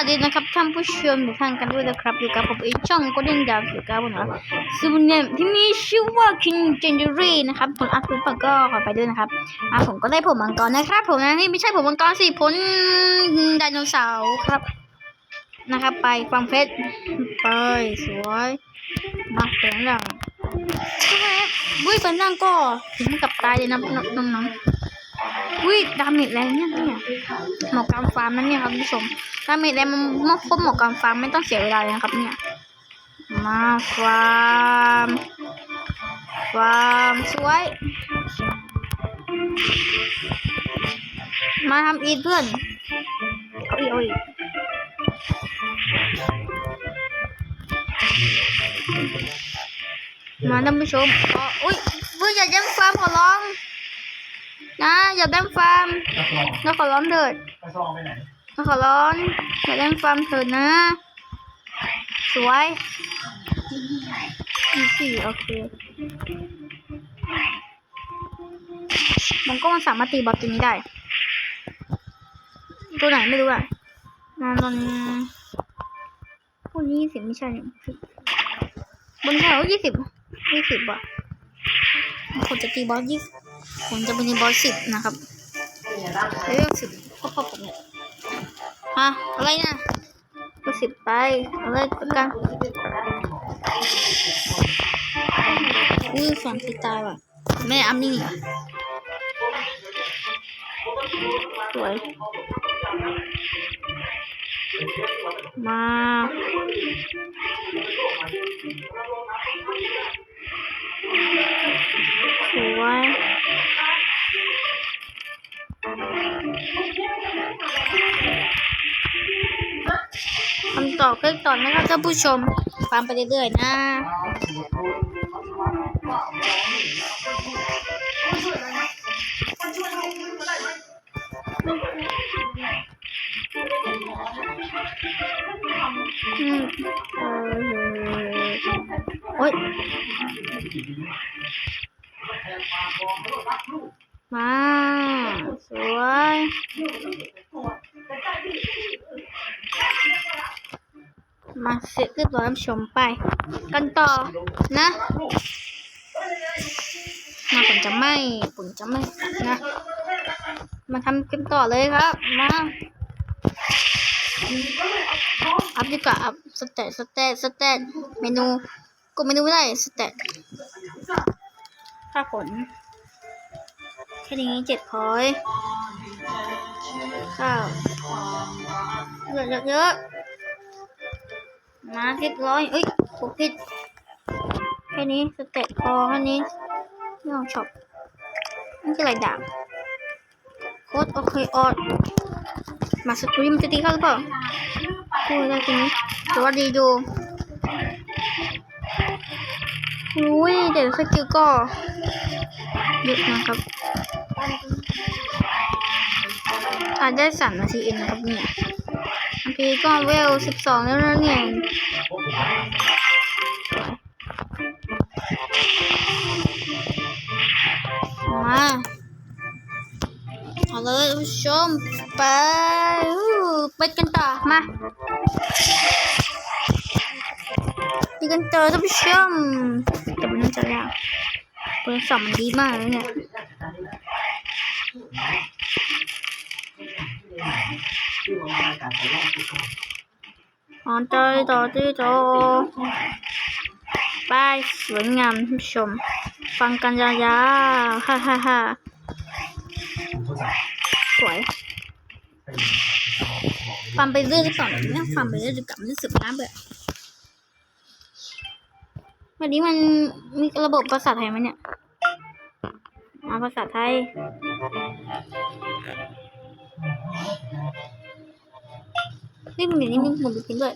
วัสดีนะครับท่านผู้ชมทุกท่านกันด้วยนะครับอยู่กับผมเองช่องก็เด้งดาวอยู่กับผมนะซูเนมที่มีชื่อว่า King Gendry นะครับผลอัพปุ๊บก็ขอไปด้วยนะครับอะผมก็ได้ผมมังกรนะครับ ผมนะนี่ไม่ใช่ผมมังกรสิผลไดโนเสาร์ครับนะครับ ไปฟังเพชรไปสวยมาแปลงร่างใช่ไหมบุ้ยแปลงร่งก็ถึงกับตายเลยนะน้องๆ อุ้ยดาเมจแรงเนี่ยเนี่ยหมอกการฟาร์มนั่นเนี่ยครับคุณผู้ชมดาเมจแรงมันมากพบหมอกการฟาร์มไม่ต้องเสียเวลาเลยนะครับเนี่ยมาฟาร์มฟาร์มสวย มาทำอีทเพื่อนเอาอีกเอาอีกมาท่านผู้ชมอ๋ออุ้ยเพื่อนอย่าแย่งฟาร์มขอร้อง นะอย่าแบ่งฟาร์มกระซองเราขอร้องเถิดกระซองไปไหนเราขอร้องอย่าแบ่งฟาร์มเถิดนะ สวยนี่สี่โอเค มันก็มันสามารถตีบอสตัวนี้ได้ ตัวไหนไม่รู้อะนอนตอนพวกนี้ยี่สิบไม่ใช่เนี่ยบนแถวยี่สิบยี่สิบอะคนจะตีบอสยี่สิบ ผมจะเป็นบอสสิบนะครับเลเวลสิบก็พอผมเนี่ยฮะอะไรนะก็สิบไปอะไรประกันอุ้ยฝันปีตายว่ะแม่อัมนี่นี่สวยมาสวย คำตอบคลิกตอนะครับท่านผู้ชมฟังไปเรื่อยๆนะอืมเออโอ๊ยมา มาเสร็จเรียบร้อยชมไป กันต่อนะมาผมจะไม่ผมจะไม่นะ มาทำกันต่อเลยครับ มาอัพดีกว่าอัพสเตตสเตตสเตตเมนูกดเมนูไม่ได้สเตตค่าผลแค่นี้เจ็ดพอยข้าวเยอะเยอะเยอะ มาเรียบร้อยเอ้ยถูกผิดแค่นี้สเตตพอแค่นี้ไม่ต้องช็อปนี่คืออะไรดาบโค้ดโอเคออดมาสตรีมจะตีเข้าหรือเปล่าพูดได้ทีนี้สวัสดีดูอุ้ยเดี๋ยวสกิลก็เยอะนะครับอาจได้สามนาทีเองนะครับเนี่ย บางทีก็เวลสิบสองแล้วนะเนี่ยมาเอาเลยท่านผู้ชมไปไปกันต่อมาดีกันเจอท่านผู้ชมแต่ไมันน่าจะยากเปิดสองมันดีมากเลยเนี่ย ต่อใจต่อที่ต่อไปสวยงามท่านผู้ชม ฟังกันยาวๆฮ่าฮ่าฮ่าผมเข้าใจสวยฟังไปเรื่อยหรือเปล่าเนี่ยฟังไปเรื่อยดีกว่ามันรู้สึกน่าเบื่อวันนี้มันมีระบบภาษาไทยไหมเนี่ยอ่าภาษาไทย นี่มันอย่นี้มีหมุนปิ้นด้วย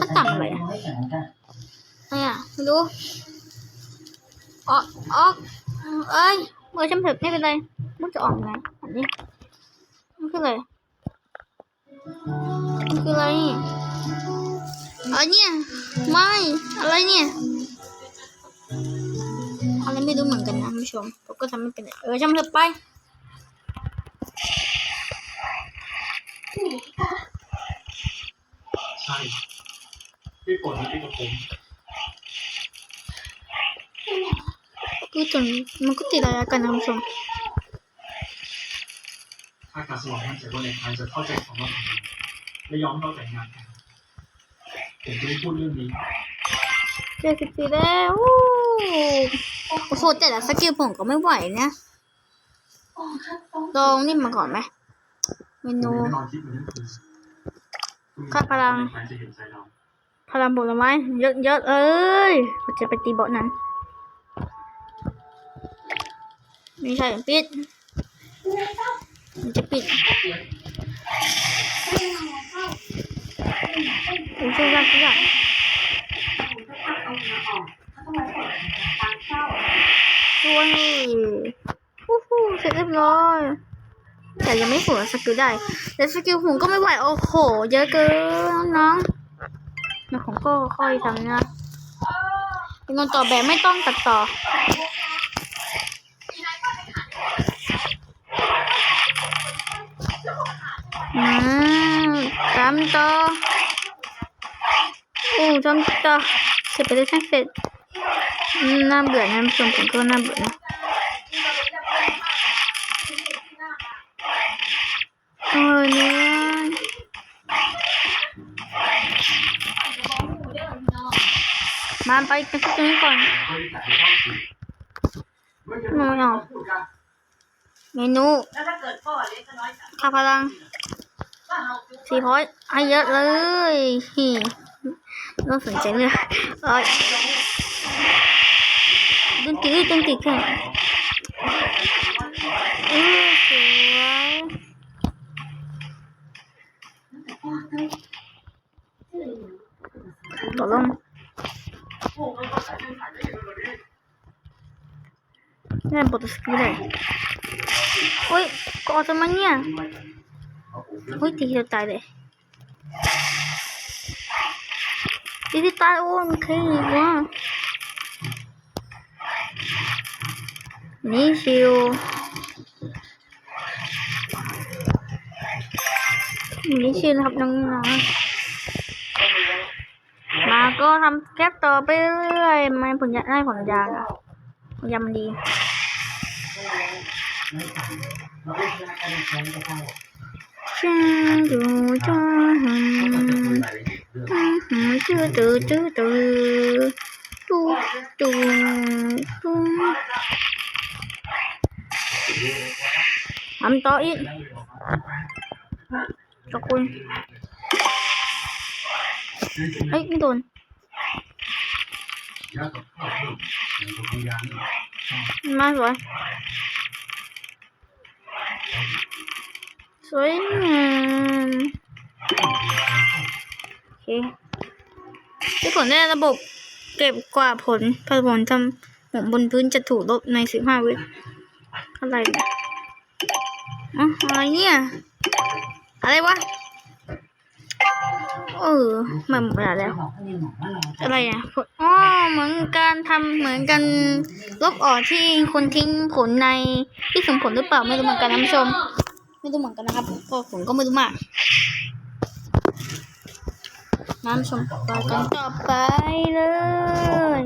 มันต่ำอะไรอะอะไรอะไม่รู้อ๋ออ๋อเอ้ยเบอร์ช่ำเถอะไม่เป็นไรมันจะออกไงอันนี้มันคืออะไรมันคืออะไรอะไรเนี่ยไม่อะไรเนี่ยอะไรไม่รู้เหมือนกันนะผู้ชมผมก็ทำไม่เป็นเออช่างมันเถอะไป พี่ฝนพี่กระผมพูดจนมันก็ติดอะไรกันนะคุณผู้ชมถ้าการสมองมั่นใจว่าในทางจะเข้าใจคำว่าและยอมเข้าใจงานกันผมจะไม่พูดเรื่องนี้เจ็ดสิบสี่แล้วโอ้โหแต่ละสกิลผมก็ไม่ไหวนะลองนี่มาก่อนไหมเมผมนู ไม่นอนคิดมันทั้งคืนค่าพลังใครจะเห็นใจเราพลังผลไม้เยอะๆเอ้ยเราจะไปตีบอสนั้นไม่ใช่ปิดมันจะปิดผมช่วยยากทุกอย่างช่วยฟู้ฟู้เสร็จเรียบร้อย แต่ยังไม่หัวสกิลได้ แต่สกิลผมก็ไม่ไหว โอ้โห เยอะเกินน้องๆแล้วผมก็ค่อยทำนะเป็นคนต่อแบบไม่ต้องตัดต่อ อืมทำต่อโอ้ทำต่อเสร็จไปได้ช่างเสร็จน่าเบื่อนะส่วนผมก็น่าเบื่อนะเออเนี่ย มาไปกันสักนิดก่อนเคยแต่ไม่เข้าสิไม่เอเมนูแล้าเกิดพ่อเล็กก็น้อยจังค่าพลังสี่พอยให้เยอะเลยฮีต้องสนใจเลยเอ้ยดึงตีดึงตีขึ้นเออสวยต่อลง นี่นบทสกิลเลยโอ้ยกอดทำไมเนี่ยโอ้ยตีเก็ทำแก๊ปต่อไปเรื่อยๆไม่ผลยาได้ผลยาอะผลยามันดีฉันดูจ้าหืมหืมจืดจืดจืดจืดตูตูตูทำต่ออีกขอบคุณเฮ้ยไม่โดน ยากกับข้าวเพิ่มอย่างกับพยานมาสวยสวยงามโอเคที่ผลได้ระบบเก็บกว่าผลผลผลทำหมบนพื้นจะถูกลบในสิบห้าวิอะไรเนี่ยอ๋ออะไรเนี่ย อะไรวะ เออมันหมดเวลาแล้วอะไรอะผลอ๋อเหมือนการทำเหมือนกันลบออกที่คนทิ้งผลในที่ส่งผลหรือเปล่าไม่รู้เหมือนกันนะผู้ชม ไม่รู้เหมือนกันนะครับก็ผมก็ไม่รู้มากน้ำชมต่อกันต่อไปเลย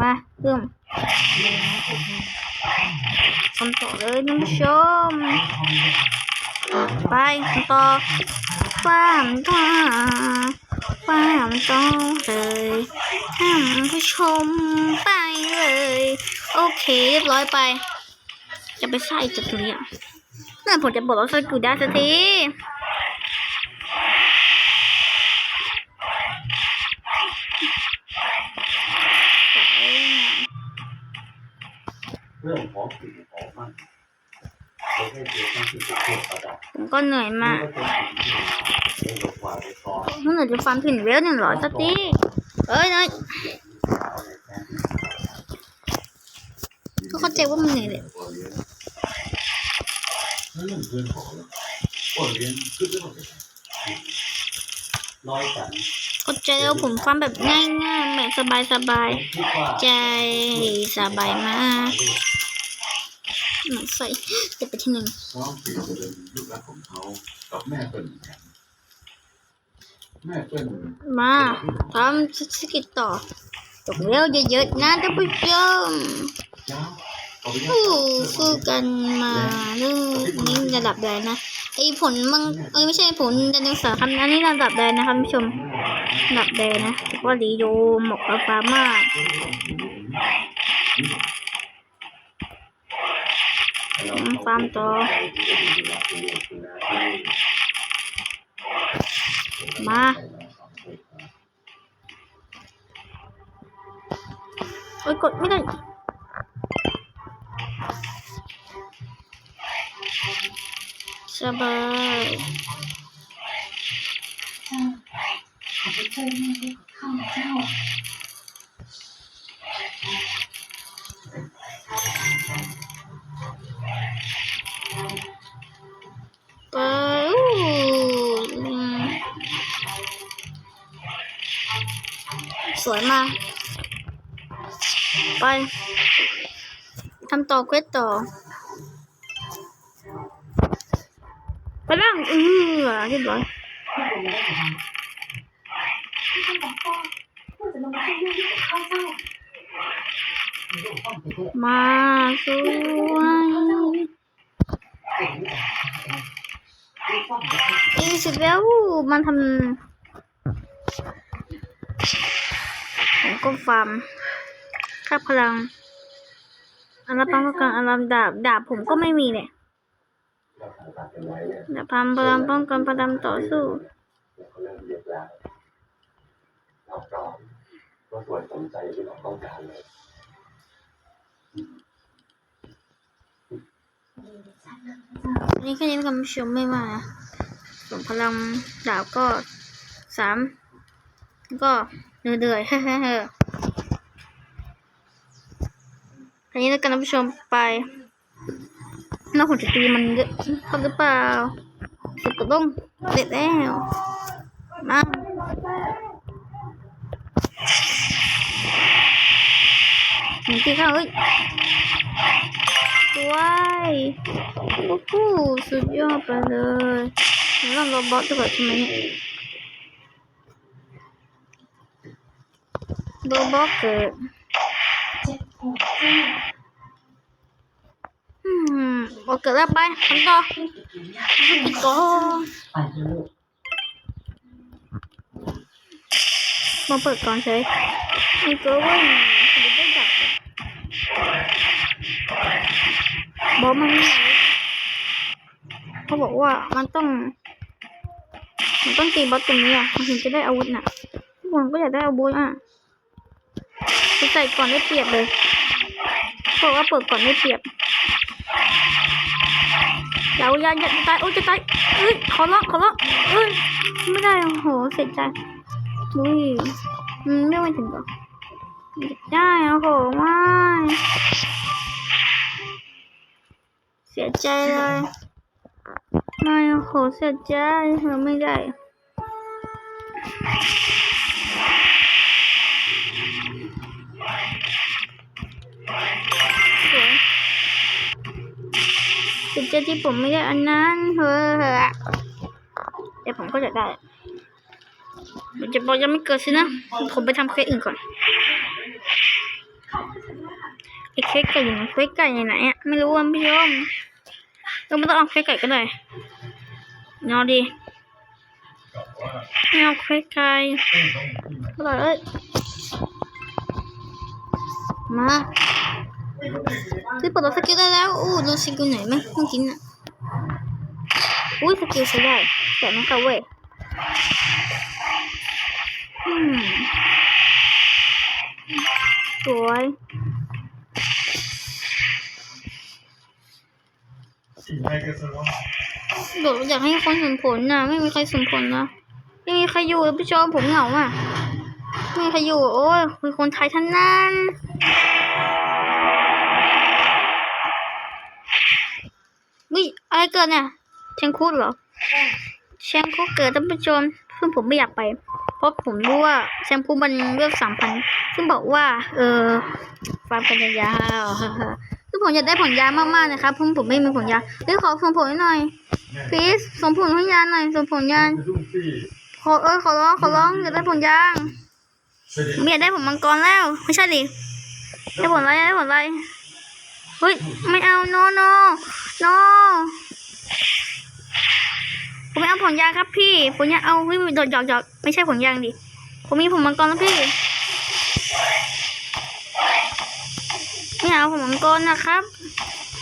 มาเริ่มทำต่อเลยน้ำชม ไปต่อ ความต่อความต่องเลยท่านผู้ชมไปเลย โอเคเรียบร้อยไป จะไปใส่จุดนี้อ่น่าผมจะบอกว่าสกูได้สักทีเรื่องของสิ่งของมันประเทศเดียวกันที่ประเทศประดับ ก็เหนื่อยมากนั่นหนูจะฟันถึงเวลหนึ่งร้อยสตีเอ้ยน้อยก็เข้าใจว่ามันเหนื่อยเลยก็จะเอาผมฟังแบบง่ายๆแบบสบายๆ ใจสบายมาก หนังใส่จะไปที่หนึ่งน้องเปลี่ยนเป็นลูกรักของเขากับแม่เป็นกันแม่เปิ้ลมาทำสกิจต่อจบแล้วเยอะๆนะท่านผู้ชมจ้าขอไปสู้สู้กันมาเรื่องนี้ระดับใดนะไอผลมังเอ้ยไม่ใช่ผลไดโนเสาร์ครับอันนี้ระดับใดนะครับผู้ชมระดับใดนะแต่ว่าดีโยเหมาะกับฟาร์มากอืมฟาร์มต่อมา โอ้ยกดไม่ได้สบ วยมา ไปทำต่อเควสต่อไปบ้างอือเรียบร้อยท่านบอกพ่อะลงมาให้ยุ่งกับข้าวเจ้ามาสวยอีสิบแล้วมันทำผม ก็ฟาร์มค่าพลังอารามป้องกันอารามดาบ ดาบผมก็ไม่มีเนี่ยเราทำการกันไว้เนี่ยดาบพลังพลังป้องกันพลังต่อสู้เราก็เริ่มเรียกแล้วเราพร้อมก็ส่วนสนใจที่เราต้องการเลยอันนี้แค่นี้คำชมไม่มากนะส่วนพลังดาบก็สามแล้วก็ เดือยๆเฮ้เฮ้อันนี้แล้วกันท่านผู้ชมไปน่าผมจะตีมันเยอะพอหรือเปล่าสุดกระด้งเด็ดแล้วมาหนึ่งตีเข้าเอ้ยสวยโอ้โหสุดยอดไปเลยแล้วเราบอสจะเกิดใช่ไมเนี่ยโรบอสเกิดเจ็บปวทำไมเปิดก่ย อีกก็เว้ยเดี๋ยวได้ดับบอกมันไม่เอาเขาบอกว่ามันต้องมันต้องตีบอสตรงนี้อะมันถึงจะได้อาวุธน่ะทุกคนก็อยากได้อาวุธอะไป ใส่ก่อนได้เปรียบเลยเขาบอกว่าเปิดก่อนได้เปรียบเราย่าอย่าจะตายโอ้จะตายเอ้ยขอร้องขอร้องเอ้ยไม่ได้โอ้โหเสียใจอุ้ยอืมไม่ไม่ถึงหรอกได้โอ้โหไม่เสียใจเลยไม่โอ้โหเสียใจเราไม่ได้ เสียใจที่ผมไม่ได้อันนั้นเฮ้อแต่ผมก็จะได้ มันจะบอกยังไม่เกิดสินะ ผมไปทำเควสอื่นก่อนไอ้เควสไก่อยู่ไหนเควสไก่อยู่ไหนอะไม่รู้อะพี่ชมเราไม่ต้องเอาเควสไก่ก็ได้เอาดีไม่เอาเควสไก่ก็ได้เอ้ยมา ที่ปลดล็อกสกิลได้แล้วอู้ดนสกิลไหนไหมเมื่อกี้น่ะอุ้ยสกิลใช้ได้แต่ไม่เข้าเว้ยสวยอว่าโดดอยากให้คนสนผลนะไม่มีใครสนผลนะไม่มีใครอยู่พี่ชมผมเหงาอะไม่มีใครอยู่โอ้ยคือคนไทยทั้งนั้น อะไรเกิดเนี่ยเชงคูดเหรอเชงคูดเกิดท่านผู้ชมซึ่งผมไม่อยากไป เพราะผมรู้ว่าแชมพูมันเลือกสามพันซึ่งบอกว่า เออฟาร์มกันยาวๆซึ่งผมอยากได้ผลยามากๆนะครับเพราะผมไม่มีผลยาเฮ้ยขอส่งผลหน่อยพีสส่งผลให้ยาหน่อยส่งผลยาขอเออขอร้องขอร้องอยากได้ผลยางเสด็จไม่อยากได้ผลมังกรแล้ว ไม่ใช่ดิได้ผลอะไรได้ผลอะไร เฮ้ย ไม่เอา no no no ผมไม่เอาผลยางครับพี่ผมอยากเอาเฮ้ยโดดหยอกหยอกไม่ใช่ผลยางดิ ผมมีผลมังกรแล้วพี่ ไม่เอาผลมังกรนะครับ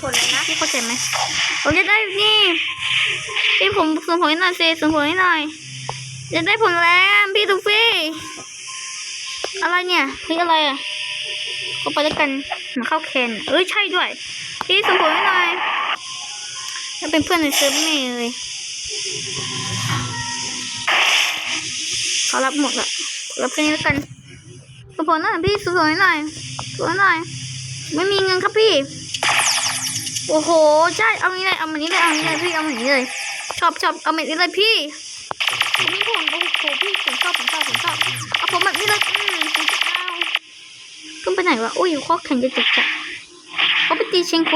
ผลอะไรนะพี่เข้าใจไหมผมจะได้นี่พี่ผมส่งผลให้หน่อยสิส่งผลให้หน่อยจะได้ผลแล้วพี่ตูฟี่อะไรเนี่ยเฮ้ยอะไรอะ ก็ไปด้วยกันมือนเข้าแคนเอ้ยใช่ด้วยพี่ส่งผลให้หน่อยถ้าเป็นเพื่อนในเซิร์ฟไม่เลยเขารับหมดอะรับแค่นี้แล้วกันส่งผลหน่อยพี่ส่งผลให้หน่อยส่งให้หน่อย ไม่มีเงินครับพี่ โอ้โหใช่เอานี้เลยเอามันนี้เลยเอานี้เลยพี่เอามันนี้เลยชอบชอบเอาแบบนี้เลยพี่ผมนี่ผมโอ้โหพี่ผมชอบผมชอบผมชอบเอาผมแบบนี้เลยอืม ขึ้นไปไหนวะอุ้ยข้อแข็งจะจัดจัดเขาไปตีเชงโค